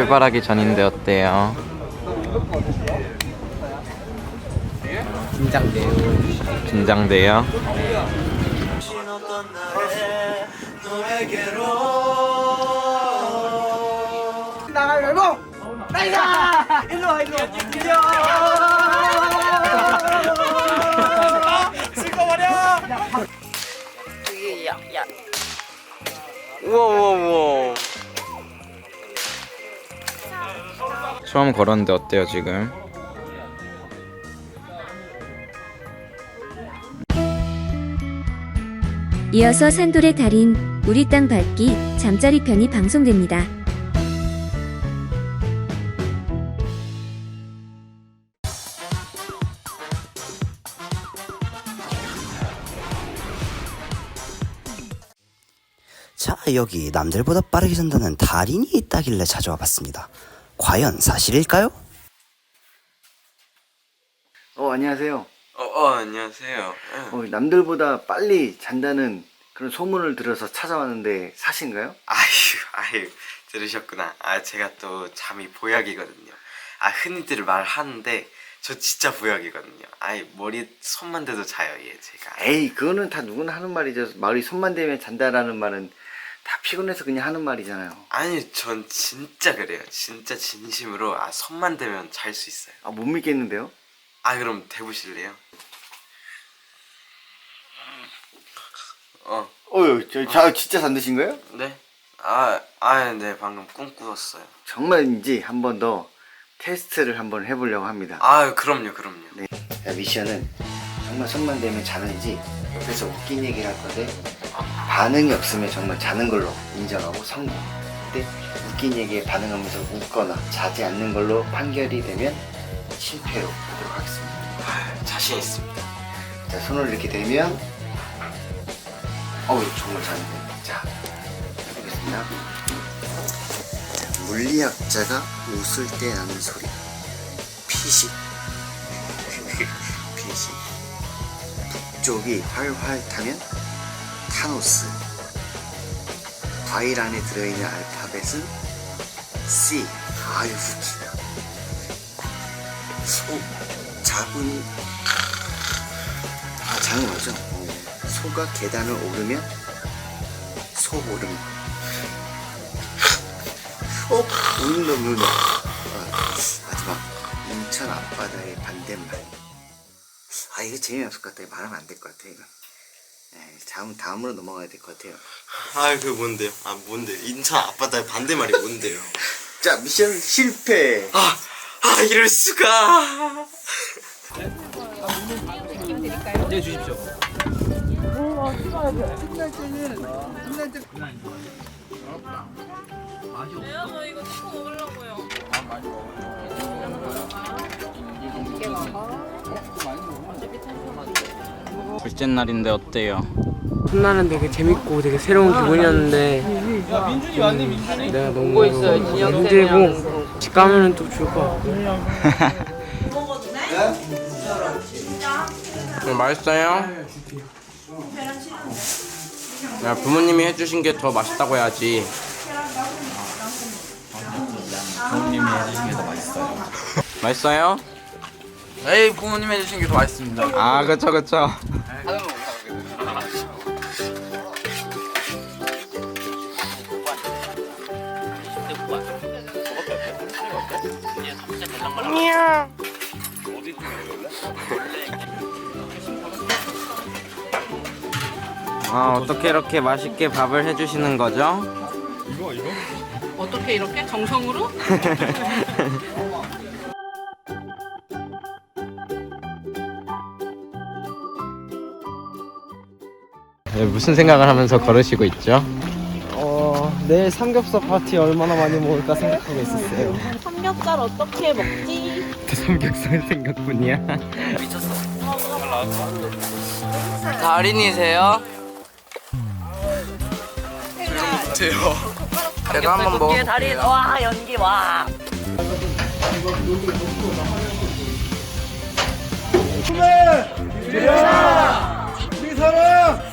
출발하기 전인데 어때요? 긴장돼요. 긴장돼요? 나가 열고 나이다 일로 와 일로 와. 우와 우와 우와 처음 걸었는데 어때요 지금? 이어서 산돌의 달인 우리 땅 밟기 잠자리 편이 방송됩니다. 자, 여기 남들보다 빠르게 산다는 달인이 있다길래 찾아와 봤습니다. 과연 사실일까요? 어 안녕하세요. 어, 어 안녕하세요. 어, 남들보다 빨리 잔다는 그런 소문을 들어서 찾아왔는데 사실인가요? 아유 아유 들으셨구나. 아 제가 또 잠이 보약이거든요. 아 흔히들 말하는데 저 진짜 보약이거든요. 아이 머리 손만 대도 자요 얘 제가. 에이 그거는 다 누구나 하는 말이죠. 마을이 손만 대면 잔다라는 말은 다 피곤해서 그냥 하는 말이잖아요 아니 전 진짜 그래요 진짜 진심으로 아 손만 대면 잘 수 있어요 아 못 믿겠는데요? 아 그럼 대보실래요? 어 어휴 저, 저 진짜 잔드신 거예요? 네? 아, 아, 네, 방금 꿈 꾸었어요. 정말인지 한 번 더 테스트를 한번 해보려고 합니다 아, 그럼요, 그럼요. 네. 자, 미션은 정말 손만 대면 자는지 옆에서 웃긴 얘기를 할 건데 반응이 없으면 정말 자는 걸로 인정하고 성공. 근데 웃긴 얘기에 반응하면서 웃거나 자지 않는 걸로 판결이 되면 실패로 보도록 하겠습니다. 아, 자신 있습니다. 자, 손을 이렇게 대면 어우 정말 자는데. 자, 해보겠습니다. 자, 물리학자가 웃을 때 나는 소리. 피식. 피식. 북쪽이 활활 타면 타노스. 과일 안에 들어있는 알파벳은 C. 아유. 소. 자군이 아, 자는 거죠? 어. 소가 계단을 오르면 소 오름. 어, 웃는다, 웃는다. 아, 마지막. 인천 앞바다의 반대말. 아, 이거 재미없을 것 같아. 말하면 안 될 것 같아, 이거. 네, 다음, 다음으로 넘어가야 될 것 같아요. 아, 그 뭔데요? 아, 뭔데? 인천 앞바다의 반대말이 뭔데요? 자, 미션 실패. 아, 아, 이럴 수가. 왜요? 저 이거 찍고 먹으려고요. 둘째 날인데 어때요? 첫날은 되게 재밌고 되게 새로운 기분이었는데 음, 내가 너무 힘들고 집 가면은 또 좋을 것 같고 어, 맛있어요? 야, 부모님이 해주신 게 더 맛있다고 해야지. 맛있어요? 에이 부모님 해주신 게 더 맛있습니다. 아, 그쵸, 그쵸. 아, 어떻게 이렇게 맛있게 밥을 해주시는 거죠? 어떻게 이렇게 정성으로? 네, 무슨 생각을 하면서 걸으시고 있죠? 어 내일 삼겹살 파티 얼마나 많이 먹을까 생각하고 있었어요 삼겹살 어떻게 먹지? 삼겹살 생각뿐이야. 달인이세요? 제가 한번 먹. 달인 와 연기 와. 우리 사랑!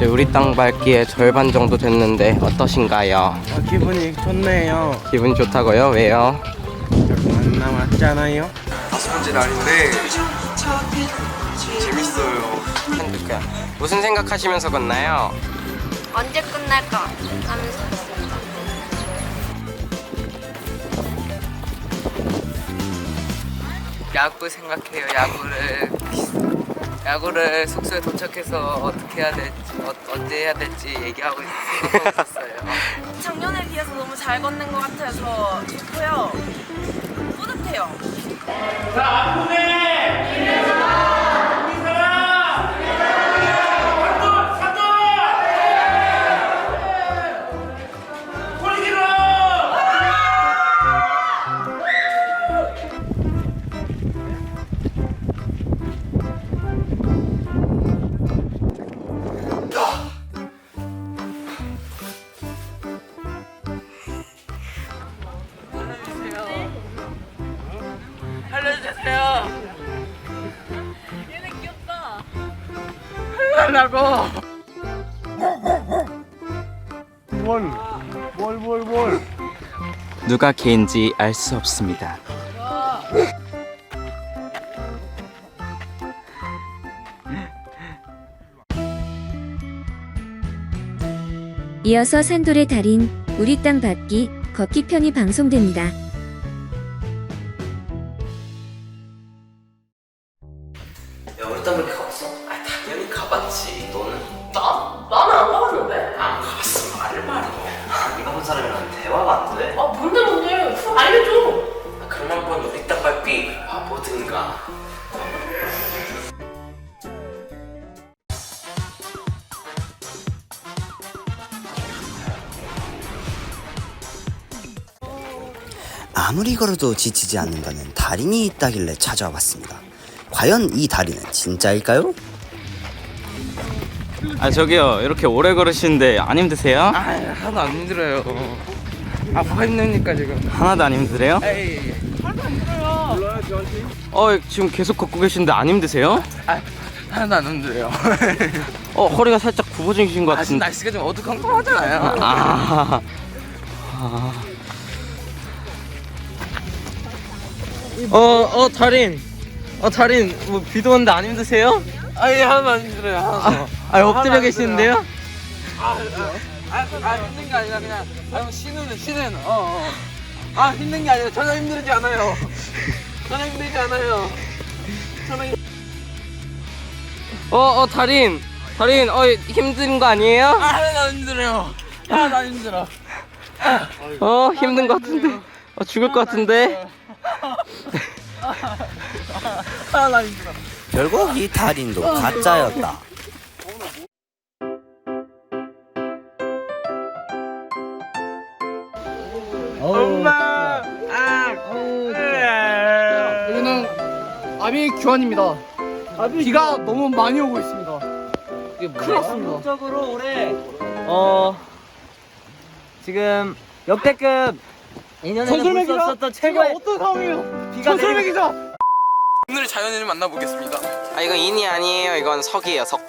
제 우리 땅 밟기의 절반 정도 됐는데 어떠신가요? 기분이 좋네요. 기분 좋다고요? 왜요? 안 남았잖아요. 다섯 번째 날인데 재밌어요. 그러니까 무슨 생각하시면서 걷나요? 언제 끝날까 하면서. 야구 생각해요. 야구를 야구를 숙소에 도착해서 어떻게 해야 될지 어, 언제 해야 될지 얘기하고 있었어요. 작년에 비해서 너무 잘 걷는 것 같아서 좋고요. 뿌듯해요. 알려주세 요. 얘네 귀엽다. 하려고. 누가 개인지 알 수 없습니다. 이어서 산돌의 달인 우리 땅 받기 걷기 편이 방송됩니다. 아, 사람이랑 대화가 안 돼. 아 뭔데 뭔데? 후 알려줘. 아, 그럼 한번 우리 땅 밟기 와보든가. 아무리 걸어도 지치지 않는다는 달인이 있다길래 찾아와 봤습니다. 과연 이 달인은 진짜일까요? 아 저기요 이렇게 오래 걸으시는데 안 힘드세요? 아 하나도 안 힘들어요. 아 뭐가 힘듭니까 지금? 하나도 안 힘드세요? 에이. 어 지금 계속 걷고 계시는데 안 힘드세요? 아 하나도 안 힘들어요. 어 허리가 살짝 굽어지신 것 아 지금 같은데. 날씨가 좀 어두컴컴하잖아요. 아. 아. 어, 어, 달인. 어, 달인. 뭐 비도 오는데 안 힘드세요? 아예 하나도 안 힘들어요. 하나도. 아, 아 엎드려 계시는데요? 아, 아 힘든 게 아니라 그냥 아 쉬는 쉬는 어, 어. 아 힘든 게 아니라 전혀 힘들지 않아요. 전혀 힘들지 않아요. 전혀 힘... 어, 어, 달인. 달인, 어, 힘든 거 아니에요? 아안 힘들어요. 안 힘들어. 어, 힘든 거 같은데. 어, 죽을 것 같은데. 안 힘들어. 결국 이 달인도 가짜였다. 엄마. 아. 여기는 아비 교환입니다. 비가 너무 많이 오고 있습니다. 큰일 났습니다. 적으로 올해 어 지금 역대급 2년에는 전설매 볼수 기자? 없었던 최고의 어떤 상황이에요? 비가 전설매 내리고 기자. 오늘 자연인을 만나보겠습니다. 아, 이건 인이 아니에요. 이건 석이에요, 석.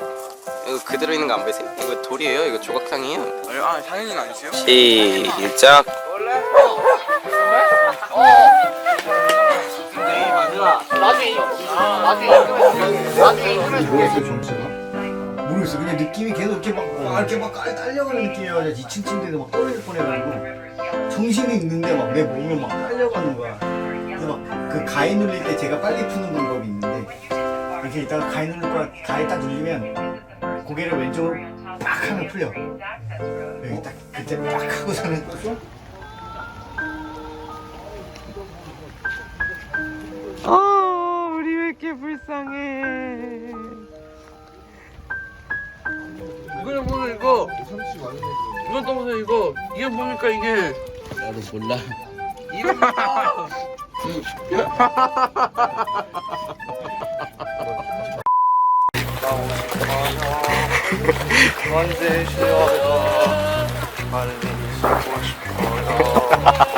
이거 그대로 있는 거 안 보이세요? 이거 돌이에요. 이거 조각상이에요. 아 자연인 아니세요? 시작. 뭐였어 정체가? 모르겠어. 그냥 느낌이 계속 이렇게 막, 막 이렇게 막 깔- 깔려가는 느낌이어가지고 2층 침대에서 막 떨어질 뻔해가지고. 정신이 있는데 막 내 몸을 막 깔려가는 거야. 그래서 막 그 가위 눌릴 때 제가 빨리 푸는 방법이 있는데 이렇게 있다가 가위 누를 거야 가위 딱 눌리면 고개를 왼쪽으로 빡 하면 풀려. 여기 딱 그때 빡 하고서는 아 우리 왜 이렇게 불쌍해. 이거는 보면 이거 이건 또 보세요 이거 이게 보니까 이게 나도 몰라 이러니까 언제 쉬어요 빨리 쉬고 싶어요